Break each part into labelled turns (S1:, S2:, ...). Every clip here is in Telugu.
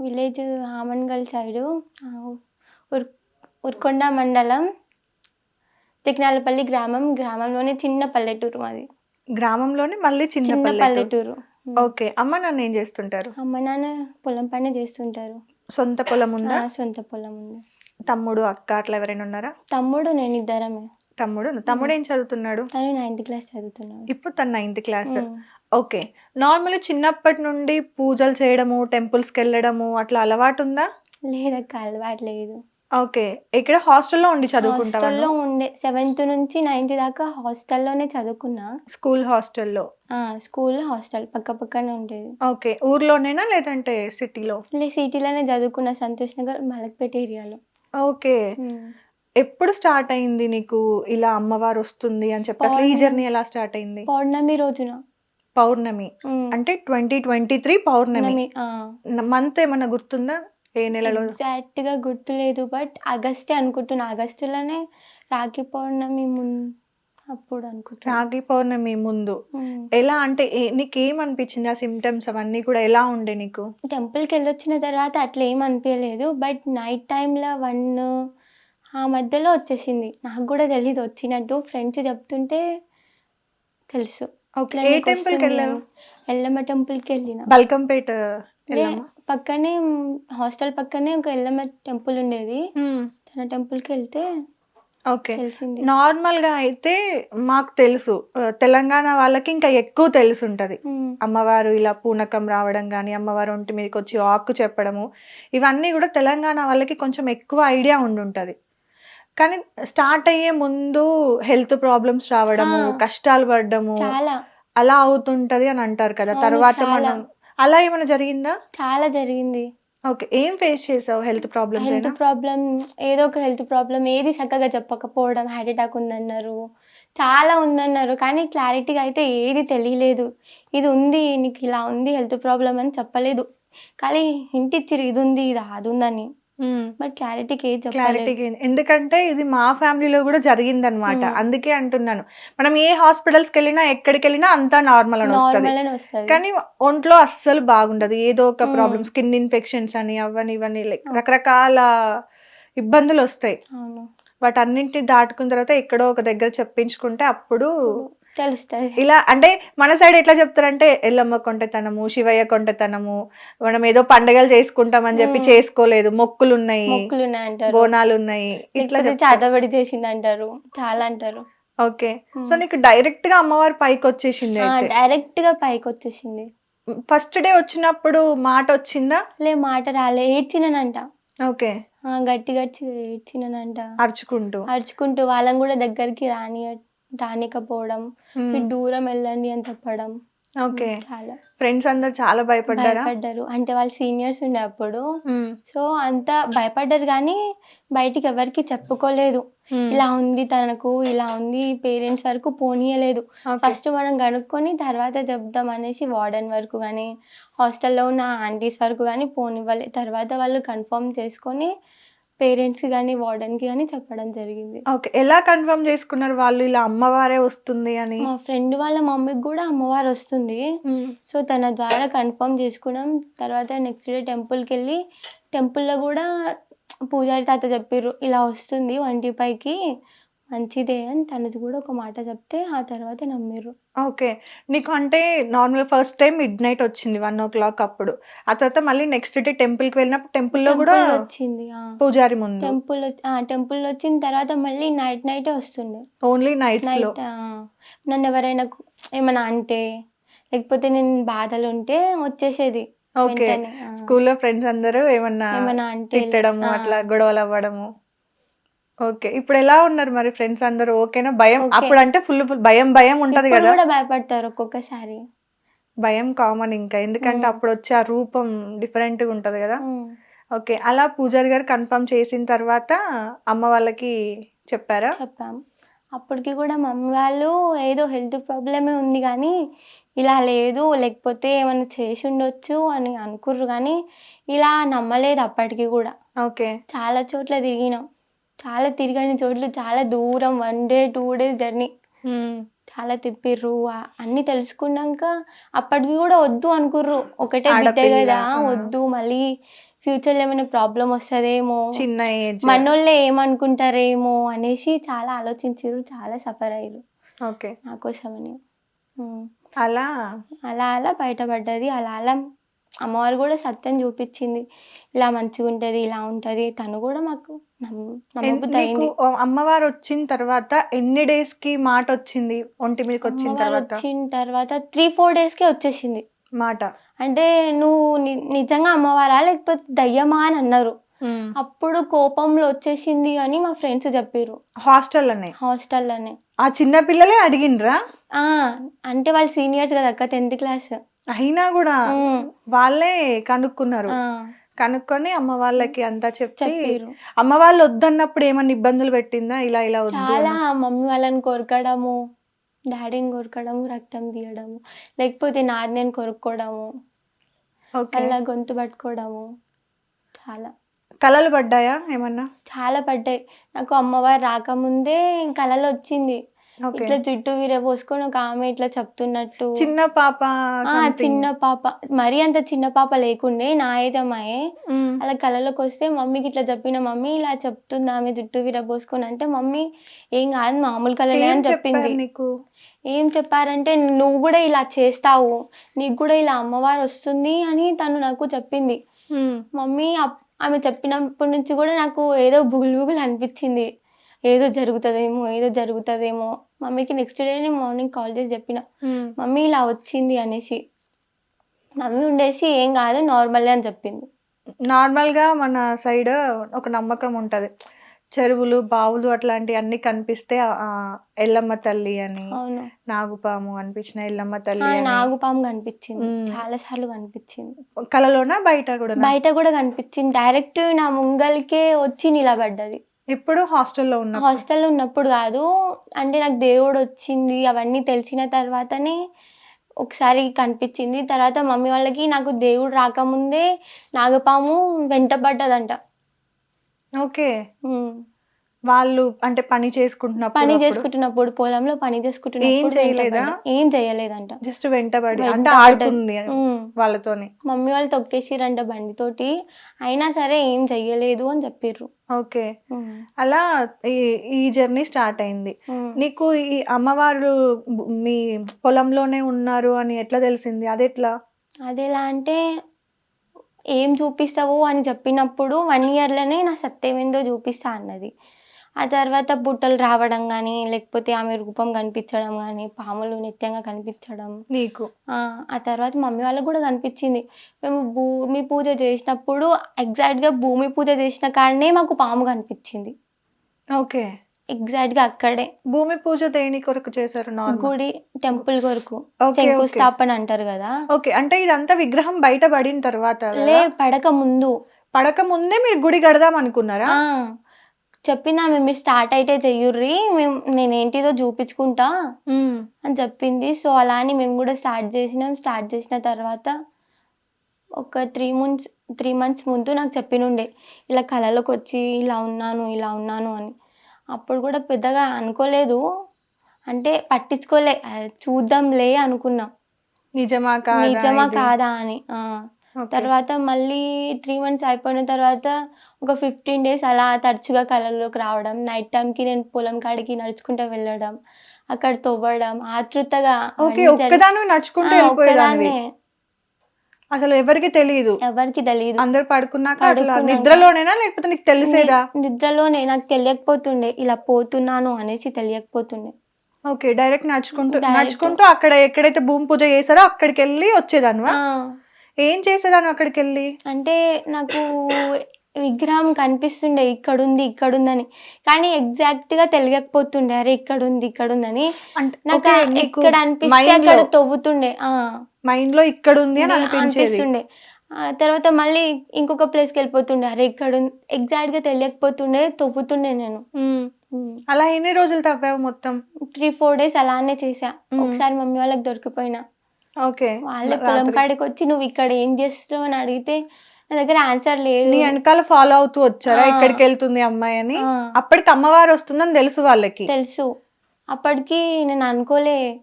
S1: విలేజ్ ఆమన్గల్ సైడు ఉర్ ఉర్కొండ మండలం తిక్నాలపల్లి గ్రామం. గ్రామంలోనే చిన్న పల్లెటూరు మాది.
S2: గ్రామంలోనే మళ్ళీ చిన్న
S1: చిన్న
S2: పల్లెటూరు. ఓకే. అమ్మ నాన్న ఏం చేస్తుంటారు?
S1: అమ్మ నాన్న పొలం పని చేస్తుంటారు.
S2: సొంత పొలం ఉందా?
S1: ఆ, సొంత పొలం ఉంది.
S2: తమ్ముడు అక్క అట్లా ఎవరైనా ఉన్నారా?
S1: తమ్ముడు నేను ఇద్దరమే.
S2: తమ్ముడు. తమ్ముడు ఏం చదువుతున్నాడు?
S1: తను నైన్త్ క్లాస్ చదువుతున్నాడు.
S2: ఇప్పుడు తన నైన్త్ క్లాస్. ఓకే. నార్మల్ చిన్నప్పటి నుండి పూజలు చేయడము టెంపుల్స్కి వెళ్ళడము అట్లా అలవాటు ఉందా
S1: లేదక్క అలవాటు లేదు.
S2: ఓకే. ఇక్కడ హాస్టల్లో ఉండి చదువుకుంటావా
S1: హాస్టల్లో ఉండే సెవెంత్ నుంచి నైన్త్ దాకా హాస్టల్లోనే చదువుకున్నా.
S2: స్కూల్ హాస్టల్లో?
S1: ఆ, స్కూల్ హాస్టల్ పక్క పక్కనే ఉండేది.
S2: ఓకే. ఊర్లోనేనా లేదంటే సిటీలో
S1: లే? సిటీలోనే చదువుకున్న. సంతోష్ నగర్ మలక్పేట ఏరియాలో.
S2: ఓకే. ఎప్పుడు స్టార్ట్ అయింది నీకు ఇలా అమ్మవారు వస్తుంది అని చెప్పి? అసలు ఈ. జర్నీ ఎలా స్టార్ట్ అయింది?
S1: పౌర్ణమి రోజున.
S2: పౌర్ణమి. అంటే ట్వంటీ ట్వంటీ త్రీ పౌర్ణమి. మంత్ ఏమన్నా గుర్తుందా? ఏ నెలలో?
S1: ఎగ్జాక్ట్గా గుర్తులేదు బట్ ఆగస్టే అనుకుంటున్నా. ఆగస్టులోనే రాఖీ పౌర్ణమి ముందు అప్పుడు అనుకుంటున్నా.
S2: రాగి పౌర్ణమి ముందు. ఎలా అంటే నీకేం అనిపించింది ఆ సిమ్టమ్స్ అవన్నీ కూడా ఎలా ఉండే నీకు?
S1: టెంపుల్కి వెళ్ళొచ్చిన తర్వాత అట్లా ఏం అనిపించలేదు బట్ నైట్ టైంలో వన్ ఆ మధ్యలో వచ్చేసింది. నాకు కూడా తెలియదు వచ్చినట్టు ఫ్రెండ్స్ చెప్తుంటే తెలుసు.
S2: ఓకే. ఏ టెంపుల్కి.
S1: ఎల్లమ్మ టెంపుల్కి వెళ్ళిన.
S2: బల్కంపేట
S1: పక్కనే హాస్టల్ పక్కనే ఒక ఎల్లమ్మ టెంపుల్ ఉండేది. తన టెంపుల్కి వెళ్తే
S2: ఓకే.
S1: తెలిసింది.
S2: నార్మల్గా అయితే మాకు తెలుసు. తెలంగాణ వాళ్ళకి ఇంకా ఎక్కువ తెలుసు ఉంటది. అమ్మవారు ఇలా పూనకం రావడం కానీ అమ్మవారు ఒంటి మీదకి వచ్చి ఆకు చెప్పడము ఇవన్నీ కూడా తెలంగాణ వాళ్ళకి కొంచెం ఎక్కువ ఐడియా ఉండుంటది. కానీ స్టార్ట్ అయ్యే ముందు హెల్త్ ప్రాబ్లమ్స్ రావడము. కష్టాలు పడడము
S1: చాలా.
S2: అలా అవుతుంటది అని అంటారు కదా. తర్వాత. మనం అలా ఏమైనా జరిగిందా?
S1: చాలా జరిగింది.
S2: ఓకే ఏం ఫేస్ చేసావు హెల్త్ ప్రాబ్లమ్స్
S1: హెల్త్ ప్రాబ్లం ఏదో ఒక హెల్త్ ప్రాబ్లం ఏది చక్కగా చెప్పకపోవడం హార్ట్ అటాక్ ఉందన్నారు. చాలా ఉందన్నారు కానీ క్లారిటీగా అయితే ఏది తెలియలేదు. ఇది ఉంది నీకు ఇలా ఉంది హెల్త్ ప్రాబ్లం అని చెప్పలేదు. కానీ ఇంటిచ్చిరు ఇది ఉంది ఇది అది ఉందని. బట్ క్లారిటీకి
S2: క్లారిటీకి ఎందుకంటే ఇది మా ఫ్యామిలీలో కూడా జరిగిందనమాట.
S1: Hmm.
S2: అందుకే అంటున్నాను. మనం ఏ హాస్పిటల్స్కి వెళ్ళినా ఎక్కడికి వెళ్ళినా అంతా నార్మల్ అని వస్తుంది. కానీ ఒంట్లో అస్సలు బాగుండదు. ఏదో ఒక. ప్రాబ్లమ్ స్కిన్ ఇన్ఫెక్షన్స్ అని అవని ఇవన్నీ లైక్ రకరకాల ఇబ్బందులు వస్తాయి వాటన్నింటిని దాటుకున్న తర్వాత ఎక్కడో ఒక దగ్గర చెప్పించుకుంటే అప్పుడు
S1: తెలుస్తుంది.
S2: ఇలా అంటే మన సైడ్ ఎట్లా చెప్తారంటే ఎల్లమ్మ కొంటెతనము శివయ్య కొంటెతనము మనం ఏదో పండగలు చేసుకుంటామని చెప్పి
S1: Hmm.
S2: చేసుకోలేదు. మొక్కులు ఉన్నాయి
S1: మొక్కులు ఉన్నాయి అంటారు
S2: బోనాలు ఉన్నాయి ఇట్లా
S1: చాతబడి చేసింది అంటారు చాలా అంటారు.
S2: ఓకే. సో నీకు డైరెక్ట్గా అమ్మవారి పైకి వచ్చేసింది
S1: డైరెక్ట్గా పైకి వచ్చేసింది
S2: ఫస్ట్ డే వచ్చినప్పుడు మాట వచ్చిందా?
S1: లే మాట రాలే. ఏడ్చినానంట.
S2: ఓకే.
S1: ఆ, గట్టి గట్టి ఏడ్చినానంట.
S2: అరుచుకుంటూ.
S1: అరుచుకుంటూ వాళ్ళని కూడా దగ్గరికి రాని రానికపోవడం. మీరు దూరం వెళ్ళండి అని చెప్పడం.
S2: ఓకే.
S1: చాలా.
S2: ఫ్రెండ్స్ అందరు చాలా భయపడ్డారా?
S1: భయపడ్డారు. అంటే వాళ్ళు సీనియర్స్ ఉండే అప్పుడు. సో అంత భయపడ్డారు కానీ బయటికి ఎవరికి చెప్పుకోలేదు. ఇలా ఉంది తనకు ఇలా ఉంది పేరెంట్స్ వరకు పోనీయలేదు. ఫస్ట్ మనం కనుక్కొని తర్వాత చెప్దాం అనేసి వార్డెన్ వరకు కానీ హాస్టల్లో ఉన్న ఆంటీస్ వరకు కానీ పోనివ్వలే. తర్వాత వాళ్ళు కన్ఫర్మ్ చేసుకొని పేరెంట్స్కి కానీ వార్డెన్కి కానీ చెప్పడం జరిగింది.
S2: ఓకే ఎలా కన్ఫర్మ్ చేసుకున్నారు వాళ్ళు? ఇలా అమ్మవారే వస్తుంది అని?
S1: మా ఫ్రెండ్ వాళ్ళ మమ్మీకి కూడా అమ్మవారు వస్తుంది. సో తన ద్వారా కన్ఫర్మ్ చేసుకున్నాం. తర్వాత నెక్స్ట్ డే టెంపుల్కి వెళ్ళి టెంపుల్లో కూడా పూజారి తాత చెప్పారు ఇలా వస్తుంది వంటి పైకి. మంచిదే అని తనది కూడా ఒక మాట చెప్తే ఆ తర్వాత నమ్మిర్రు.
S2: ఓకే. నీకు అంటే normal first time midnight వచ్చింది వన్ ఓ క్లాక్ అప్పుడు. ఆ తర్వాత మళ్ళీ నెక్స్ట్ డే టెంపుల్కి వెళ్ళినప్పుడు టెంపుల్లో కూడా
S1: టెంపుల్ వచ్చింది
S2: పూజారి ముందు.
S1: టెంపుల్ టెంపుల్ వచ్చిన తర్వాత మళ్ళీ నైట్ నైటే వస్తుండే.
S2: ఓన్లీ నైట్స్లో
S1: నైట్ నన్ను ఎవరైనా కు- ఏమైనా అంటే లేకపోతే నేను బాధలు ఉంటే వచ్చేసేది
S2: ఓకే.
S1: వెంటనే, ఆ.
S2: స్కూల్లో ఫ్రెండ్స్ అందరూ ఏమన్నా
S1: ఏమైనా అంటే
S2: తిట్టడము
S1: ఆ.
S2: అట్లా గొడవలు అవ్వడము. ఓకే. ఇప్పుడు ఎలా ఉన్నారు మరి ఫ్రెండ్స్ అందరూ? ఓకేనా? భయం. అప్పుడు అంటే ఫుల్ ఫుల్ భయం భయం ఉంటది
S1: ఇప్పుడు
S2: కదా?
S1: కూడా భయపడతారు ఒక్కొక్కసారి.
S2: భయం కామన్ ఇంకా. ఎందుకంటే. అప్పుడు వచ్చే ఆ రూపం డిఫరెంట్గా ఉంటది కదా?
S1: ఉమ్.
S2: ఓకే. అలా పూజారి గారు కన్ఫర్మ్ చేసిన తర్వాత అమ్మ వాళ్ళకి చెప్పారా?
S1: చెప్పాం. అప్పటికి కూడా మమ్మీ వాళ్ళు ఏదో హెల్త్ ప్రాబ్లమే ఉంది కానీ ఇలా లేదు లేకపోతే ఏమైనా చేసి ఉండొచ్చు అని అనుకుర్రు కానీ ఇలా నమ్మలేదు అప్పటికి కూడా.
S2: ఓకే.
S1: చాలా చోట్ల తిరిగినాం. చాలా తిరగని. చోట్లు చాలా దూరం one day two days journey చాలా తిప్పిర్రు. అన్ని తెలుసుకున్నాక అప్పటికి కూడా వద్దు అనుకుర్రు. ఒకటే బిడ్డ కదా. వద్దు. మళ్ళీ ఫ్యూచర్లో ఏమైనా ప్రాబ్లం వస్తుందేమో.
S2: చిన్న ఏజ్
S1: మనోళ్ళే ఏమనుకుంటారేమో అనేసి చాలా ఆలోచించారు చాలా సఫర్ అయ్యారు
S2: ఓకే.
S1: నా కోసమని.
S2: అలా?
S1: అలా అలా బయటపడ్డది. అలా అలా అమ్మవారు కూడా సత్యం చూపించింది. ఇలా మంచిగా ఉంటుంది ఇలా ఉంటుంది. తను కూడా మాకు
S2: అమ్మవారు వచ్చిన తర్వాత ఎన్ని డేస్కి మాట వచ్చింది? ఒంటి మీదకి వచ్చిన తర్వాత?
S1: వచ్చిన తర్వాత త్రీ ఫోర్ డేస్కే వచ్చేసింది.
S2: మాట.
S1: అంటే నువ్వు నిజంగా అమ్మవారా? లేకపోతే దయ్యమా అని అన్నారు. అప్పుడు కోపంలో వచ్చేసింది అని మా ఫ్రెండ్స్ చెప్పారు
S2: హాస్టల్లోనే?
S1: హాస్టల్లోనే.
S2: ఆ చిన్న పిల్లలే అడిగిండ్రా?
S1: ఆ, అంటే వాళ్ళు సీనియర్స్ కదా అక్క టెన్త్ క్లాస్.
S2: అయినా కూడా వాళ్ళే కనుక్కున్నారు. కనుక్కొని అమ్మ వాళ్ళకి అంతా చెప్పి అమ్మ వాళ్ళు వద్దన్నప్పుడు ఏమన్నా ఇబ్బందులు పెట్టిందా? ఇలా ఇలా వద్దు
S1: చాలా
S2: అని?
S1: మమ్మీ వాళ్ళని కొరకడము డాడీని కొరకడము రక్తం తీయడము లేకపోతే నాది నేను కొరుక్కోవడము
S2: ఓకే.
S1: అలా గొంతు పట్టుకోవడము చాలా.
S2: కలలు పడ్డాయా ఏమన్నా?
S1: చాలా పడ్డాయి. నాకు అమ్మవారు రాకముందే కళలో వచ్చింది ఇట్లా జుట్టు విరబోసుకొని ఒక ఆమె ఇట్లా చెప్తున్నట్టు.
S2: చిన్న పాప.
S1: చిన్న పాప. మరీ అంత చిన్న పాప లేకుండే నా ఏజ్ అమ్మాయే. అలా కళలోకి వస్తే మమ్మీకి ఇట్లా చెప్పిన మమ్మీ ఇలా చెప్తుంది ఆమె జుట్టు విరబోసుకొని అంటే మమ్మీ ఏం కాదు మామూలు కళలే అని చెప్పింది.
S2: నీకు?
S1: ఏం చెప్పారంటే నువ్వు కూడా ఇలా చేస్తావు నీకు కూడా ఇలా అమ్మవారు వస్తుంది అని తను నాకు చెప్పింది.
S2: మ్మ్.
S1: మమ్మీ ఆమె చెప్పినప్పటి నుంచి కూడా నాకు ఏదో బుగులు బుగులు అనిపించింది. ఏదో జరుగుతుందేమో ఏదో జరుగుతుందేమో. మమ్మీకి నెక్స్ట్ డే నేను మార్నింగ్ కాల్ చేసి చెప్పిన
S2: మ్మ్.
S1: మమ్మీ ఇలా వచ్చింది అనేసి. మమ్మీ ఉండేసి ఏం కాదు నార్మల్ అని చెప్పింది.
S2: నార్మల్గా మన సైడ్ ఒక నమ్మకం ఉంటది. చెరువులు బావులు అట్లాంటివి అన్ని కనిపిస్తే ఎల్లమ్మ తల్లి అని నాగుపాము అనిపించిన ఎల్లమ్మ తల్లి.
S1: నాగుపాము కనిపించింది.
S2: చాలా
S1: సార్లు కనిపించింది.
S2: కలలోనా బయట కూడా
S1: బయట కూడా కనిపించింది. డైరెక్ట్ నా ముంగల్కే వచ్చి నిలబడ్డది.
S2: ఇప్పుడు హాస్టల్లో ఉన్న
S1: హాస్టల్లో ఉన్నప్పుడు కాదు. అంటే నాకు దేవుడు వచ్చింది అవన్నీ తెలిసిన తర్వాతనే ఒకసారి కనిపించింది. తర్వాత మమ్మీ వాళ్ళకి నాకు దేవుడు రాకముందే నాగపాము వెంటబడ్డదంట.
S2: ఓకే.
S1: ఉమ్.
S2: వాళ్ళు అంటే పని చేసుకుంటున్నప్పుడు
S1: పని చేసుకుంటున్నప్పుడు పొలంలో పని చేసుకుంటున్నప్పుడు
S2: చేయలేదా?
S1: వెంటబడ్డ- ఏం చేయలేదంట.
S2: జస్ట్ వెంటబడి అంటే
S1: ఉమ్.
S2: వాళ్ళతోని.
S1: మమ్మీ వాళ్ళు తొక్కేసిరంట బండితోటి. అయినా సరే ఏం చెయ్యలేదు అని చెప్పిర్రు.
S2: ఓకే. అలా ఈ జర్నీ స్టార్ట్ అయింది. నీకు ఈ అమ్మవారు మీ పొలంలోనే ఉన్నారు అని ఎట్లా తెలిసింది? అది ఎట్లా
S1: అదెలా అంటే ఏం చూపిస్తావు అని చెప్పినప్పుడు వన్ ఇయర్లోనే నా సత్యం ఏందో చూపిస్తా అన్నది. ఆ తర్వాత బుట్టలు రావడం కానీ లేకపోతే ఆమె రూపం కనిపించడం కానీ పాములు నిత్యంగా కనిపించడం.
S2: నీకు?
S1: ఆ ఆ తర్వాత మమ్మీ వాళ్ళకి కూడా కనిపించింది. మేము భూమి పూజ చేసినప్పుడు ఎగ్జాక్ట్గా భూమి పూజ చేసిన కాడనే మాకు పాము కనిపించింది.
S2: ఓకే.
S1: ఎగ్జాక్ట్గా అక్కడే.
S2: భూమి పూజ దేని కొరకు చేశారు? నార్మల్?
S1: గుడి టెంపుల్ కొరకు.
S2: ఓకే,
S1: శంకుస్థాపన అంటారు కదా?
S2: ఓకే అంటే ఇదంతా విగ్రహం బయట పడిన తర్వాత కదా?
S1: లే పడక ముందు.
S2: పడక ముందే మీరు గుడి కడదాం అనుకున్నారా?
S1: ఆ, చెప్పింది ఆమె మీరు స్టార్ట్ అయితే చెయ్యుర్రి మేము నేనేంటిదో చూపించుకుంటా
S2: మ్మ్.
S1: అని చెప్పింది. సో అలా అని మేము కూడా స్టార్ట్ చేసినాం. స్టార్ట్ చేసిన తర్వాత ఒక త్రీ మంత్స్ త్రీ మంత్స్ ముందు నాకు చెప్పినుండే ఇలా కళలోకి వచ్చి ఇలా ఉన్నాను ఇలా ఉన్నాను అని. అప్పుడు కూడా పెద్దగా అనుకోలేదు. అంటే పట్టించుకోలే. చూద్దాంలే అనుకున్నాం.
S2: నిజమా కాదా
S1: నిజమా? కాదా అని. తర్వాత మళ్ళీ త్రీ మంత్స్ అయిపోయిన తర్వాత ఒక ఫిఫ్టీన్ డేస్ అలా తరచుగా కళల్లోకి రావడం నైట్ టైంకి నేను పొలం కాడికి నడుచుకుంటూ వెళ్ళడం అక్కడ తవ్వడం ఆతృతగా ఒక్కదాన్నే.
S2: అసలు ఎవరికి తెలియదు
S1: ఎవరికి తెలియదు
S2: అందరు పడుకున్నాక. నిద్రలోనేనా లేకపోతే నీకు తెలిసేదా?
S1: నిద్రలోనే నాకు తెలియకపోతుండే ఇలా పోతున్నాను అనేసి తెలియకపోతుండే.
S2: ఓకే డైరెక్ట్ నడుచుకుంటూ. నడుచుకుంటూ అక్కడ ఎక్కడైతే భూమి పూజ చేశారో అక్కడికి వెళ్ళి వచ్చేదానివా?
S1: ఆ,
S2: ఏం చేసేదాన్ని అక్కడికి వెళ్ళి
S1: అంటే నాకు విగ్రహం కనిపిస్తుండే ఇక్కడుంది ఇక్కడుందని. కానీ ఎగ్జాక్ట్గా తెలియకపోతుండే అరే ఇక్కడుంది ఇక్కడుందని. నాకు ఎక్కడ అనిపిస్తే అక్కడ తవ్వుతుండే ఆ.
S2: మైండ్లో ఇక్కడ ఉంది అని
S1: అనిపిస్తుండే. తర్వాత మళ్ళీ ఇంకొక ప్లేస్కి వెళ్ళిపోతుండే అరే ఇక్కడ ఎగ్జాక్ట్గా తెలియకపోతుండే తవ్వుతుండే నేను.
S2: అలా ఎన్ని రోజులు తవ్వావు మొత్తం?
S1: త్రీ ఫోర్ డేస్ అలానే చేసా. ఒకసారి మమ్మీ వాళ్ళకి దొరికిపోయినా.
S2: ఓకే.
S1: వాళ్ళే పొలం. కాడికి వచ్చి నువ్వు ఇక్కడ ఏం చేస్తావు అని అడిగితే నా దగ్గర ఆన్సర్ లేదు.
S2: నీ వెనకాల ఫాలో అవుతూ వచ్చారా. ఇక్కడికి వెళ్తుంది అమ్మాయి అని? అప్పటికి అమ్మవారు వస్తుందని తెలుసు వాళ్ళకి.
S1: తెలుసు. అప్పటికి నేను అనుకోలే.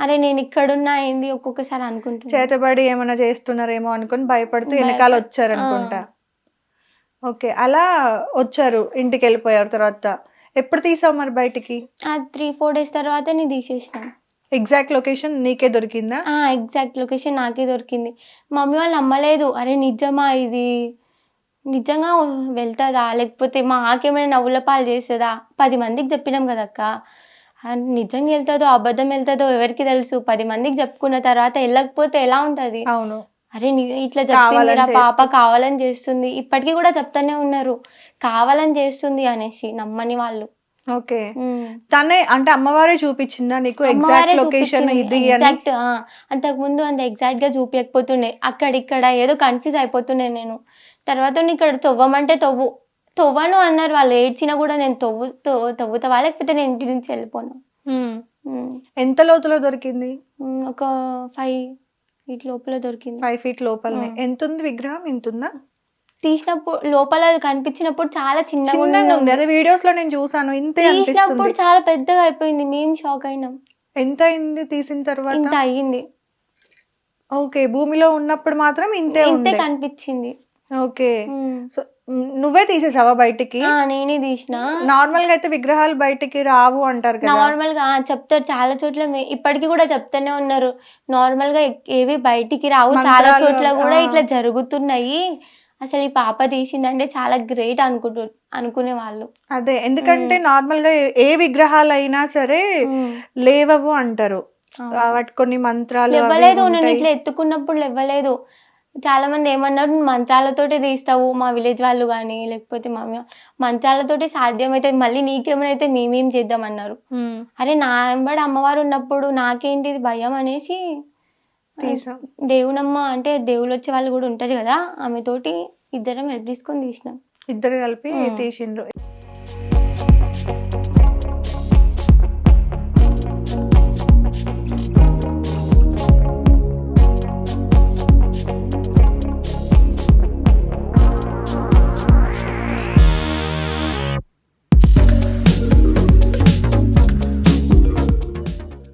S1: అరే నేను ఇక్కడున్నా ఏంది? ఒక్కొక్కసారి అనుకుంటున్నా.
S2: చేతబడి ఏమైనా చేస్తున్నారేమో అనుకుని భయపడుతూ
S1: భయప-
S2: వెనకాల వచ్చారనుకుంటా.
S1: ఆ.
S2: ఓకే అలా వచ్చారు ఇంటికి వెళ్ళిపోయారు తర్వాత. ఎప్పుడు తీసావు మరి బయటికి?
S1: ఆ త్రీ ఫోర్ డేస్ తర్వాత నేను తీసేసినాను
S2: ఎగ్జాక్ట్ లొకేషన్ నీకే దొరికిందా?
S1: ఎగ్జాక్ట్ లొకేషన్ నాకే దొరికింది. మమ్మీ వాళ్ళు నమ్మలేదు అరే నిజమా ఇది? నిజంగా వెళ్తుందా? లేకపోతే మాకేమైనా నవ్వుల పాలు చేస్తుందా పది మందికి చెప్పినాం కదక్క. ఆ, నిజంగా వెళ్తుందో అబద్ధం వెళ్తుందో ఎవరికి తెలుసు? పది మందికి చెప్పుకున్న తర్వాత వెళ్ళకపోతే ఎలా ఉంటుంది?
S2: అవును.
S1: అరే ఇట్లా చెప్పింది
S2: కావాలని
S1: రా పాప. కావాలని చేస్తుంది. ఇప్పటికీ కూడా చెప్తానే ఉన్నారు. కావాలని చేస్తుంది అనేసి నమ్మని వాళ్ళు.
S2: ఓకే. తనే అంటే అమ్మవారే చూపించిందా నీకు ఎగ్జాక్ట్ లొకేషన్. ఇది
S1: ఎగ్జాక్ట్ అంతకు ముందు అంత ఎగ్జాక్ట్గా చూపించకపోతుండే. అక్కడిక్కడ ఏదో కన్ఫ్యూజ్ అయిపోతుండే నేను. తర్వాత ఇక్కడ తవ్వమంటే తవ్వు. తవ్వను అన్నారు వాళ్ళు. ఏడ్చినా కూడా నేను తవ్వు తవ్వు- తవ్వుతావా? లేకపోతే నేను ఇంటి నుంచి వెళ్ళిపోను.
S2: ఎంత లోతులో దొరికింది?
S1: ఒక ఫైవ్ ఫీట్ లోపల దొరికింది.
S2: ఫైవ్ ఫీట్ లోపలనే.
S1: మ్మ్.
S2: ఎంత ఉంది విగ్రహం? ఎంత ఉందా
S1: తీసినప్పుడు లోపల కనిపించినప్పుడు చాలా చిన్నగా
S2: ఉంది. అదే వీడియోస్లో నేను చూసాను ఇంతే
S1: తీసినప్పుడు చాలా పెద్దగా అయిపోయింది. మేము షాక్ అయినాం.
S2: ఎంత అయింది తీసిన
S1: ఇంత
S2: తర్వాత
S1: అయ్యింది.
S2: ఓకే భూమిలో ఉన్నప్పుడు మాత్రం ఇంతే
S1: ఇంతే కనిపించింది.
S2: ఓకే. సో నువ్వే తీసేసావా బయటికి?
S1: నేనే తీసిన.
S2: నార్మల్గా అయితే విగ్రహాలు బయటికి రావు అంటారు
S1: నార్మల్గా చెప్తారు చాలా చోట్ల ఇప్పటికీ కూడా చెప్తూనే ఉన్నారు. నార్మల్గా ఏవి బయటికి రావు. చాలా చోట్ల కూడా. ఇట్లా జరుగుతున్నాయి. అసలు ఈ పాప తీసిందంటే చాలా గ్రేట్ అనుకుంటు అనుకునే వాళ్ళు
S2: అదే ఎందుకంటే నార్మల్గా ఏ- అయినా సరే లేవవు అంటారు. వాటి కొన్ని మంత్రాలు
S1: ఇవ్వలేదు నేను. ఇట్లా ఎత్తుకున్నప్పుడు ఇవ్వలేదు చాలా మంది ఏమన్నారు "నువ్వు మంత్రాలతోటి తీస్తావు మా విలేజ్ వాళ్ళు కానీ లేకపోతే మా మంత్రాలతోటి సాధ్యమైతే మళ్ళీ నీకేమైనా మేమేం చేద్దామన్నారు. అరే నా వెంబడి అమ్మవారు ఉన్నప్పుడు నాకేంటి ఇది భయం అనేసి దేవునమ్మ అంటే దేవుళ్ళు వచ్చే వాళ్ళు కూడా ఉంటారు కదా ఆమె తోటి ఇద్దరం హెల్ప్ తీసుకొని తీసినాం.
S2: ఇద్దరు కలిపి. తీసిండ్రు.